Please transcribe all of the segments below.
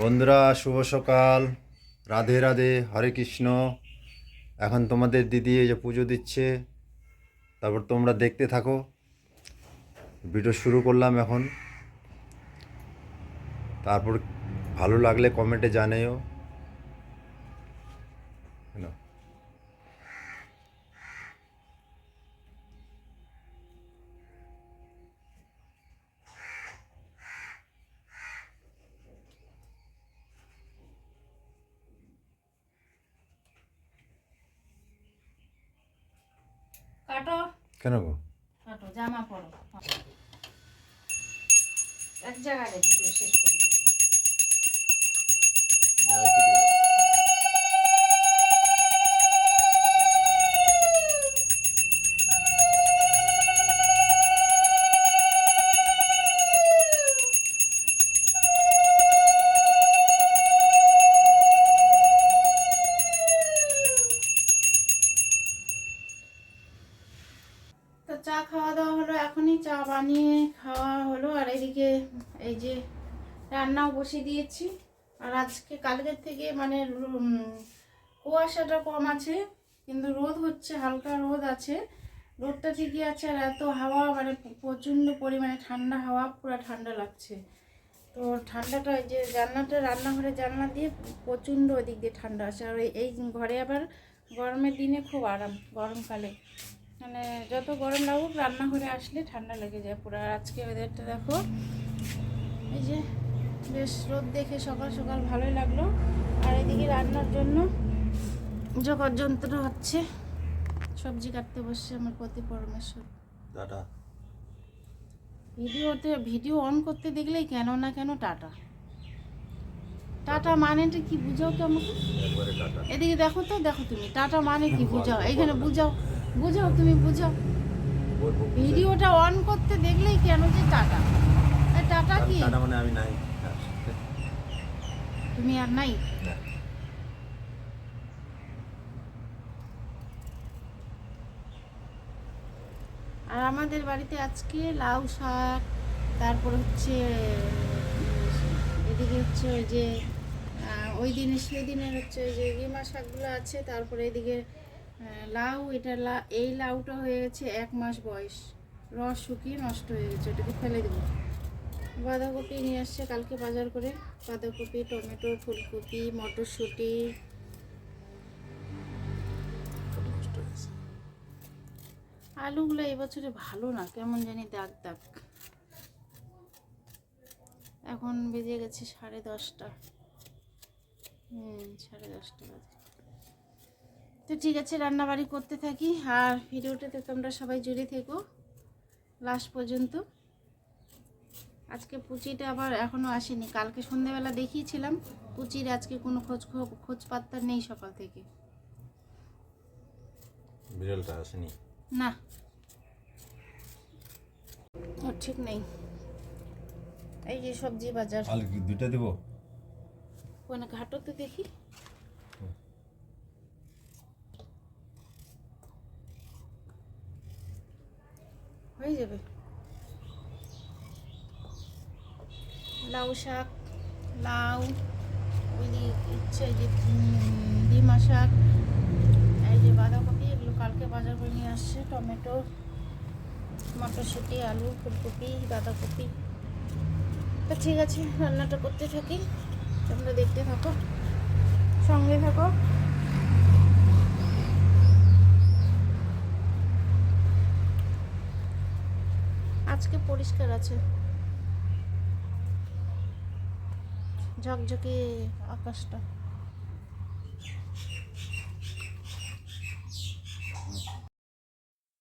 বন্ধুরা, শুভ সকাল। রাধে রাধে, হরে কৃষ্ণ। এখন তোমাদের দিদি এই যে পুজো দিচ্ছে, তারপর তোমরা দেখতে থাকো। ভিডিও শুরু করলাম এখন। তারপর ভালো লাগলে কমেন্টে জানিও। কাটো। কেন গো? কাটো জামা পরো। এক জায়গায় রেখে শেষ করে দিও। বানিয়ে খাওয়া হলো, আর এদিকে এই যে রান্নাও বসিয়ে দিয়েছি। আর আজকে কালকের থেকে মানে কুয়াশাটা কম আছে, কিন্তু রোদ হচ্ছে, হালকা রোদ আছে। রোদটা ঠিকই আছে, আর এত হাওয়া মানে প্রচণ্ড পরিমাণে ঠান্ডা হাওয়া, পুরো ঠান্ডা লাগছে। তো ঠান্ডাটা যে জানলাটা রান্নাঘরে জানলা দিয়ে প্রচণ্ড ওদিক দিয়ে ঠান্ডা আসে আর এই ঘরে আবার গরমের দিনে খুব আরাম, গরমকালে। মানে যত গরম লাগুক রান্নাঘরে আসলে ঠান্ডা লেগে যায় পুরো। আর আজকে ওয়েদারটা দেখো এই যে বেশ রোদ দেখে সকাল সকাল ভালোই লাগল। আর এদিকে রান্নার জন্য জগৎ যন্ত্র হচ্ছে সবজি কাটতে বসছে আমার পতি পরমেশ্বর। টাটা। ভিডিওতে ভিডিও অন করতে দেখলেই কেন না কেন টাটা। টাটা মানেটা কি? বুঝাও তো আমাকে। এদিকে দেখো তো দেখো তুমি টাটা মানে কি? বুঝাও। এখানে বুঝাও। বুঝাও তুমি বুঝাও ভিডিওটা অন করতে দেখলেই কেন যে টাটা? টাটা কি? টাটা মানে আমি নাই। তুমি আর নাই? আর আমাদের বাড়িতে আজকে লাউ শাক তারপর হচ্ছে এদিকে হচ্ছে ওই যে ওই দিনে সেই দিনের হচ্ছে ওই যে রিমা শাকগুলো আছে তারপরে এদিকে লাউ এটা লা এই লাউটা হয়ে গেছে এক মাস বয়স। রস শুকিয়ে নষ্ট হয়ে গেছে ওটাকে ফেলে দেবো। বাঁধাকপি নিয়ে আসছে কালকে বাজার করে। বাঁধাকপি টমেটো ফুলকপি মটরশুঁটি। হয়ে। আলুগুলো এবছরে ভালো না কেমন জানি দাগ দাগ। এখন বেজে গেছে সাড়ে দশটা। হুম সাড়ে দশটা বাজে। তো ঠিক আছে রান্নাবাড়ি করতে থাকি। আর ভিডিওটাতে তোমরা সবাই জুড়ে থেকো লাস্ট পর্যন্ত। আজকে পুচিটা আবার এখনও আসেনি কালকে সন্ধেবেলা দেখিয়েছিলাম পুচির আজকে কোনো খোঁজ খোঁজ পাত্তা নেই সকাল থেকে। বিড়ালটা আসেনি। না। ঠিক নেই। এই যে সবজি বাজার। আলু দেবো? ওখানে ঘাটো তো দেখি? হয়ে যাবে। লাউ শাক, লাউ ইচ্ছে যে ডিমা শাক, এই যে বাঁধাকপি, এগুলো কালকে বাজার করে নিয়ে আসছে। টমেটো, মটরশুঁটি, আলু, ফুলকপি, বাঁধাকপি। তো ঠিক আছে, রান্নাটা করতে থাকি। তোমরা দেখতে থাকো, সঙ্গে থাকো। আজকে পরিষ্কার আছে। ঝকঝকে আকাশটা।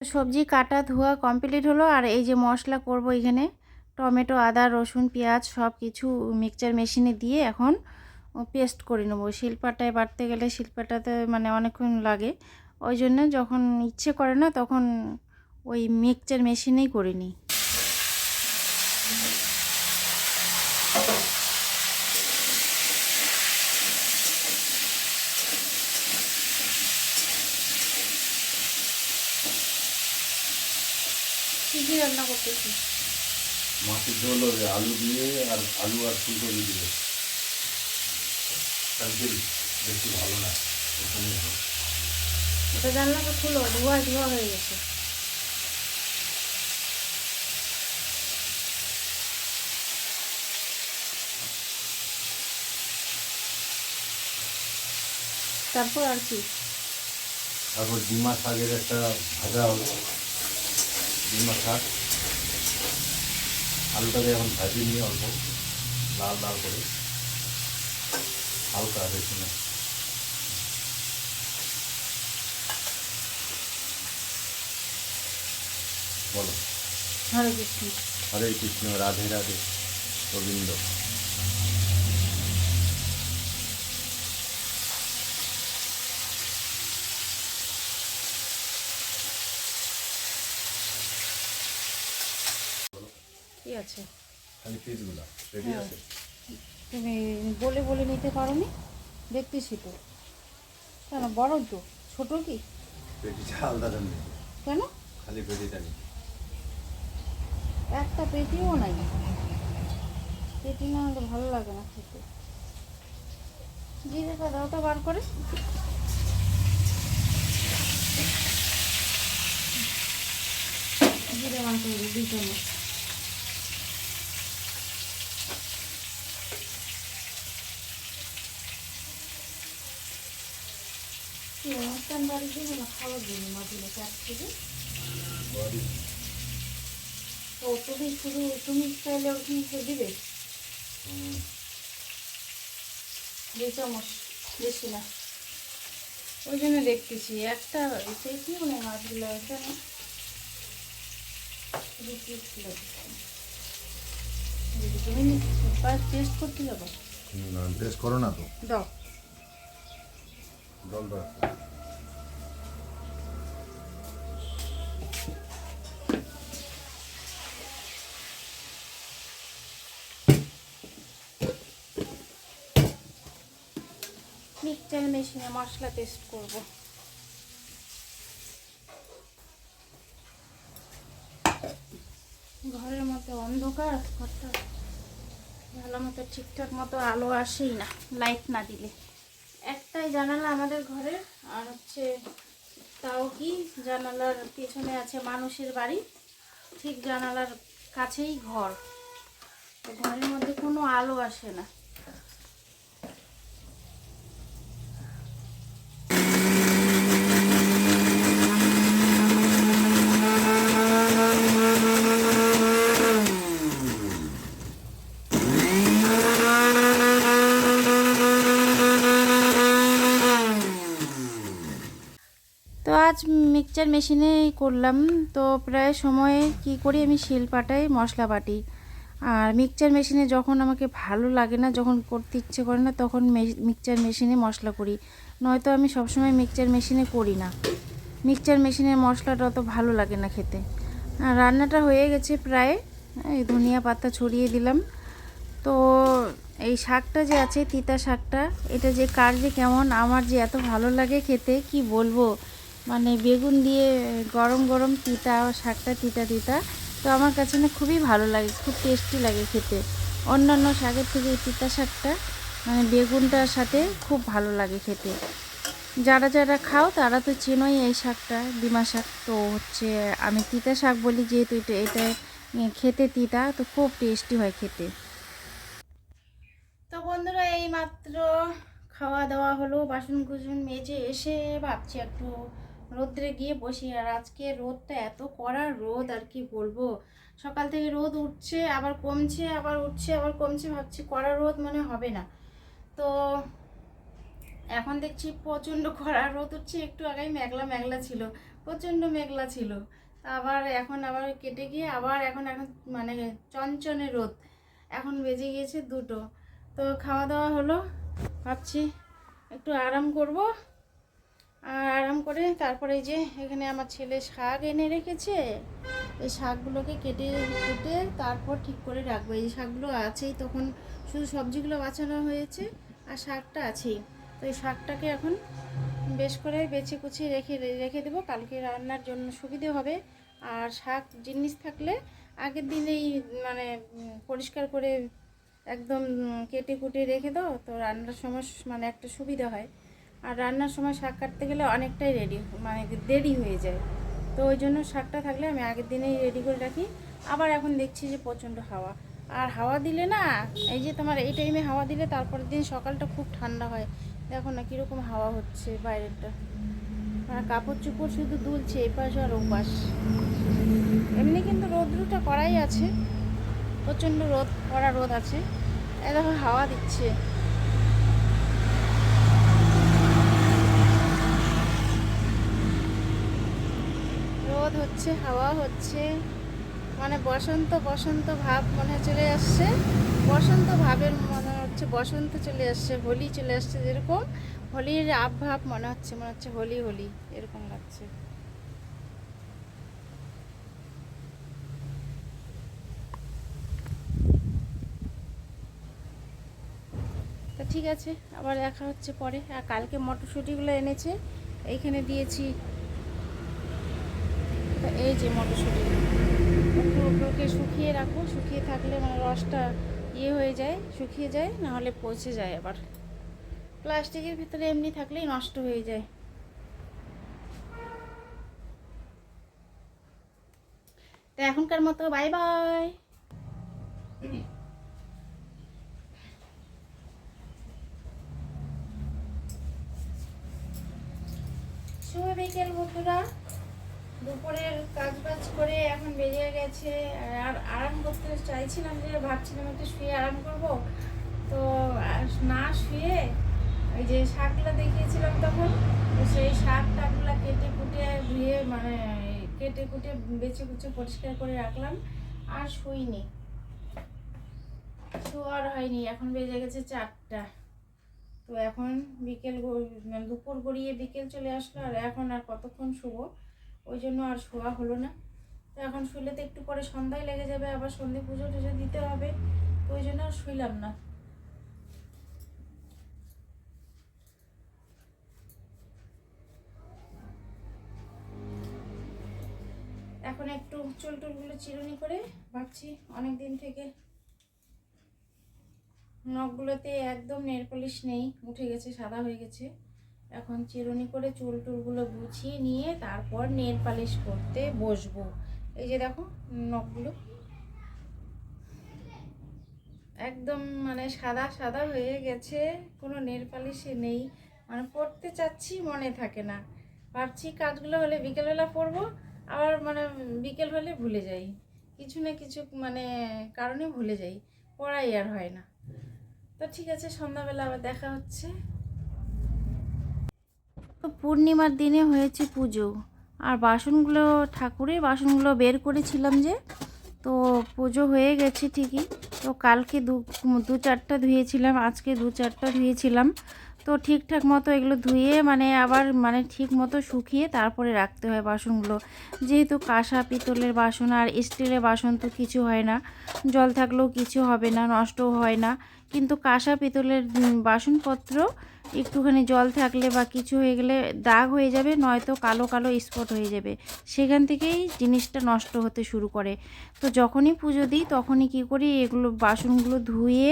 সবজি কাটা ধোয়া কমপ্লিট হলো, আর এই যে মশলা করব এখানে, টমেটো, আদা, রসুন, পেঁয়াজ সব কিছু মিক্সচার মেশিনে দিয়ে এখন পেস্ট করে নেব। শিল্পাটায় বাটতে গেলে শিল্পাটাতে মানে অনেকক্ষণ লাগে, ওই জন্য যখন ইচ্ছে করে না তখন ওই মিক্সচার মেশিনেই করে নিই কী কী রান্না করতেছি মাছের ঝোল হবে আলু দিয়ে আর আলু আর ফুলকপি দিয়ে। কালকে বেশি ভালো না ওখানেই হবে ওটা জানলাটা খুলো ধোয়া ধোয়া হয়ে গেছে। তারপর আর কি? তারপর ডিমা শাকের একটা ভাজা হলো ডিমা শাক। আলুটাকে এখন ভাজি নিয়ে অল্প লাল লাল করে হালকা বেশি না বলো। হরে কৃষ্ণ। হরে কৃষ্ণ রাধে রাধে গোবিন্দ। কি আছে? খালি পিসগুলো রেডি হ্যাঁ। আছে? তুমি বলে বলে নিতে পারো নি দেখতেছি তো। কেন বড় তো? ছোট কি? পেটিটা আলাদা দাম। কেন? খালি পেটিটা নেই একটা পেটিও নাই। পেটি না হলে ভালো লাগে না খেতে। জিরেটা দাও তো বার করে। জিরে বার করে দিই দুই চামচ কি দিব না খাওয়ার জন্য মাঝে চার থেকে ও তুমি শুধু তুমি চাইলে ওখানে তো দিবে দুই চামচ বেশি না ওই জন্য দেখতেছি একটা পেটিও নেই মাছগুলো এখানে শুধু পিসগুলো দিচ্ছি। যদি তুমি টেস্ট করতে যাব টেস্ট করো না তো দাও জল দাও মিক্সচার মেশিনে মশলা টেস্ট করব। ঘরের মধ্যে অন্ধকার ঘরটা ভালো মতো ঠিকঠাক মতো আলো আসেই না লাইট না দিলে। একটাই জানালা আমাদের ঘরে, আর হচ্ছে তাও কি জানালার পেছনে আছে মানুষের বাড়ি, ঠিক জানালার কাছেই ঘর। ঘরের মধ্যে কোনো আলো আসে না। তো আজ মিক্সচার মেশিনে করলাম। তো প্রায় সময়ে কি করি, আমি শিল পাটাই, মশলা বাটি। আর মিক্সচার মেশিনে যখন আমাকে ভালো লাগে না, যখন করতে ইচ্ছে করে না, তখন মিক্সচার মেশিনে মশলা করি। নয়তো আমি সবসময় মিক্সচার মেশিনে করি না। মিক্সচার মেশিনের মশলাটা অত ভালো লাগে না খেতে। আর রান্নাটা হয়ে গেছে প্রায়, এই ধনিয়া পাতা ছড়িয়ে দিলাম। তো এই শাকটা যে আছে, তিতা শাকটা, এটা যে কার যে কেমন, আমার যে এত ভালো লাগে খেতে, কি বলব? মানে বেগুন দিয়ে গরম গরম তিতা, শাকটা তিতা তিতা। তো আমার কাছে না খুবই ভালো লাগে, খুব টেস্টি লাগে খেতে। অন্যান্য শাকের থেকে এই তিতা শাকটা মানে বেগুনটার সাথে খুব ভালো লাগে খেতে। যারা যারা খাও তারা তো চেনোই এই শাকটা, ডিমা শাক। তো হচ্ছে আমি তিতা শাক বলি যেহেতু এটা এটা খেতে তিতা, তো খুব টেস্টি হয় খেতে। তো বন্ধুরা এই মাত্র খাওয়া দাওয়া হলো বাসন কুসন মেজে এসে ভাবছি একটু রোদ্রে গিয়ে বসি। আর আজকে রোদটা এত কড়া রোদ, আর কি বলব? সকাল থেকে রোদ উঠছে, আবার কমছে, আবার উঠছে, আবার কমছে, ভাবছি কড়া রোদ মনে হবে না। তো এখন দেখছি প্রচণ্ড কড়া রোদ উঠছে। একটু আগেই মেঘলা মেঘলা ছিল, প্রচণ্ড মেঘলা ছিল। আবার এখন আবার কেটে গিয়ে আবার এখন এখন মানে চনচনে রোদ। এখন বেজে গিয়েছে দুটো। তো খাওয়া দাওয়া হলো, ভাবছি একটু আরাম করব। আর আরাম করে তারপরে যে এখানে আমার ছেলে শাক এনে রেখেছে। এই শাকগুলোকে কেটে কেটে তারপর ঠিক করে রাখব। এই শাকগুলো আছেই, তখন শুধু সবজিগুলো বাঁচানো হয়েছে আর শাকটা আছেই। তো এই শাকটাকে এখন বেশ করে বেছে কুচিয়ে রেখে রেখে দেবো। কালকে রান্নার জন্য সুবিধে হবে। আর শাক জিনিস থাকলে আগের দিনেই মানে পরিষ্কার করে একদম কেটে কুটে রেখে দাও। তো রান্নার সময় মানে একটা সুবিধা হয়। আর রান্নার সময় শাক কাটতে গেলে অনেকটাই রেডি মানে দেরি হয়ে যায়। তো ওই জন্য শাকটা থাকলে আমি আগের দিনেই রেডি করে রাখি। আবার এখন দেখছি যে প্রচণ্ড হাওয়া। আর হাওয়া দিলে না, এই যে তোমার এই টাইমে হাওয়া দিলে তারপরের দিন সকালটা খুব ঠান্ডা হয়। দেখো না কীরকম হাওয়া হচ্ছে বাইরেরটা। আর কাপড় চোপড় শুধু দুলছে, এপাশ আর ওপাশ। এমনি কিন্তু রোদ্রুটা করাই আছে। প্রচণ্ড রোদ, কড়া রোদ আছে। এ দেখো হাওয়া দিচ্ছে রোদ হচ্ছে, হাওয়া হচ্ছে মানে বসন্ত বসন্ত ভাব মনে চলে আসছে। বসন্ত ভাবের মনে হচ্ছে বসন্ত চলে আসছে, হোলি চলে আসছে যেরকম। হোলির আবভাব মনে হচ্ছে মনে হচ্ছে হোলি হোলি এরকম লাগছে। ঠিক আছে, আবার দেখা হচ্ছে পরে। আর কালকে মটরশুঁটিগুলো এনেছে, এইখানে দিয়েছি তা এই যে মটরশুঁটি। ওগুলোকে শুকিয়ে রাখো শুকিয়ে থাকলে মানে রসটা ইয়ে হয়ে যায়, শুকিয়ে যায়, নাহলে পচে যায় আবার। প্লাস্টিকের ভিতরে এমনি থাকলেই নষ্ট হয়ে যায়। তো এখনকার মতো বাই বাই। শুভ বিকেল বন্ধুরা। দুপুরের কাজ বাজ করে এখন বেরিয়ে গেছে। আর আরাম করতে চাইছিলাম যে, ভাবছিলাম একটু শুয়ে আরাম করব। তো না শুয়ে ওই যে শাকগুলো দেখিয়েছিলাম তখন সেই শাক টাকগুলো কেটে কুটে ধুয়ে মানে কেটে কুটে বেছে কুচে পরিষ্কার করে রাখলাম। আর শুইনি। শোয়ার হয়নি, এখন বেজে গেছে চারটা। তো এখন বিকেল মানে দুপুর গড়িয়ে বিকেল চলে আসলো, আর এখন আর কতক্ষণ শুবো? ওই জন্য আর শোয়া হলো না। তো এখন শুলে তো একটু পরে সন্ধ্যায় লেগে যাবে, আবার সন্ধে পুজো টুজো দিতে হবে, তো ওই জন্য আর শুইলাম না। এখন একটু চুল টুলগুলো চিরুনি করে ভাবছি অনেক দিন থেকে। নখগুলোতে একদম নেল পলিশ নেই, উঠে গেছে, সাদা হয়ে গেছে। এখন চিরুনি করে চুল টুলগুলো গুছিয়ে নিয়ে তারপর নেল পালিশ করতে বসবো। এই যে দেখো নখগুলো। একদম মানে সাদা সাদা হয়ে গেছে, কোনো নেল পালিশে নেই। মানে পড়তে চাচ্ছি, মনে থাকে না। ভাবছি কাজগুলো হলে বিকেলবেলা পড়ব আবার মানে বিকেল হলে ভুলে যাই। কিছু না কিছু মানে কারণে ভুলে যাই, পড়াই আর হয় না। তো ঠিক আছে, সন্ধ্যাবেলা আবার দেখা হচ্ছে। তো পূর্ণিমার দিনে হয়েছে পুজো। আর বাসনগুলো, ঠাকুরের বাসনগুলো বের করেছিলাম যে, তো পুজো হয়ে গেছে ঠিকই। তো কালকে দু দু চারটা ধুয়েছিলাম, আজকে দু চারটা ধুয়েছিলাম। তো ঠিকঠাক মতো এগুলো ধুয়ে মানে আবার মানে ঠিক মতো শুকিয়ে তারপরে রাখতে হয় বাসনগুলো। যেহেতু কাঁসা, পিতলের বাসন আর স্টিলের বাসন তো কিছু হয় না। জল থাকলেও কিছু হবে না, নষ্টও হয় না। কিন্তু কাঁসা, পিতলের বাসনপত্র একটুখানি জল থাকলে বা কিছু হয়ে গেলে দাগ হয়ে যাবে, নয়তো কালো কালো স্পট হয়ে যাবে। সেখান থেকেই জিনিসটা নষ্ট হতে শুরু করে। তো যখনই পুজো দিই, তখনই কী করি, এগুলো বাসনগুলো ধুয়ে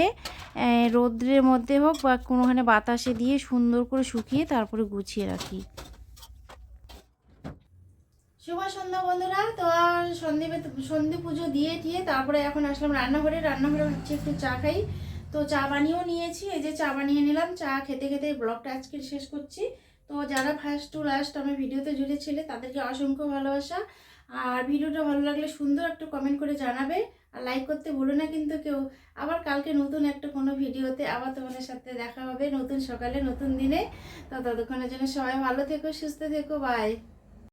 রৌদ্রের মধ্যে হোক বা কোনোখানে বাতাসে দিয়ে সুন্দর করে শুকিয়ে তারপরে গুছিয়ে রাখি। শুভ সন্ধ্যা বন্ধুরা। তো আর সন্ধে সন্ধে পুজো দিয়ে টিয়ে তারপরে এখন আসলাম রান্নাঘরে। রান্নাঘরে হচ্ছে একটু চা খাই। তো চা বানিয়েও নিয়েছি, এই যে চা বানিয়ে নিলাম, চা খেতে খেতে ব্লগটা আজকে শেষ করছি। তো যারা ফার্স্ট টু লাস্ট আমার ভিডিওতে জুড়েছিলে, তাদেরকে অসংখ্য ভালোবাসা। আর ভিডিওটা ভালো লাগলে সুন্দর একটা কমেন্ট করে জানাবে। আর লাইক করতে ভুলো না কিন্তু কেউ। আবার কালকে নতুন একটা কোনো ভিডিওতে আবার তোমাদের সাথে দেখা হবে নতুন সকালে, নতুন দিনে। তো ততক্ষণের জন্য সবাই ভালো থেকো, সুস্থ থেকো বাই